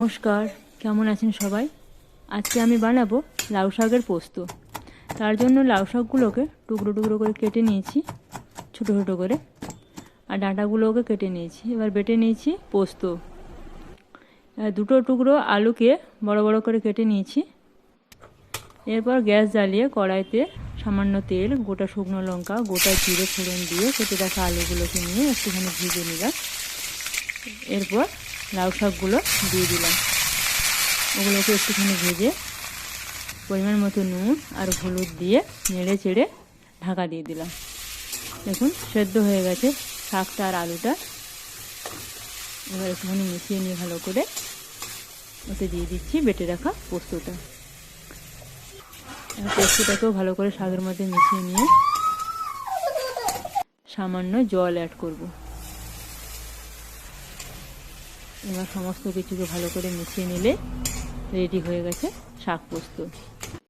নমস্কার, কেমন আছেন সবাই? আজকে আমি বানাবো লাউ শাকের পোস্ত। তার জন্য লাউ শাকগুলোকে টুকরো টুকরো করে কেটে নিয়েছি, ছোটো ছোটো করে। আর ডাঁটাগুলোকে কেটে নিয়েছি। এবার বেটে নিয়েছি পোস্ত। দুটো টুকরো আলুকে বড় বড় করে কেটে নিয়েছি। এরপর গ্যাস জ্বালিয়ে কড়াইতে সামান্য তেল, গোটা শুকনো লঙ্কা, গোটা জিরে ফোড়ন দিয়ে কেটে রাখা আলুগুলোকে নিয়ে একটুখানি ভিজে নিলাম। এরপর লাউ শাকগুলো দিয়ে দিলাম। ওগুলোকে একটুখানি ভেজে পরিমাণ মতো নুন আর হলুদ দিয়ে নেড়ে চেড়ে ঢাকা দিয়ে দিলাম। দেখুন, সেদ্ধ হয়ে গেছে শাকটা আর আলুটা। এবার একটুখানি মিশিয়ে নিয়ে ভালো করে ওতে দিয়ে দিচ্ছি বেটে রাখা পোস্তটা। পোস্তটাকেও ভালো করে শাকের মধ্যে মিশিয়ে নিয়ে সামান্য জল অ্যাড করব। এবার সমস্ত কিছুকে ভালো করে মিশিয়ে নিলে রেডি হয়ে গেছে শাক পোস্ত।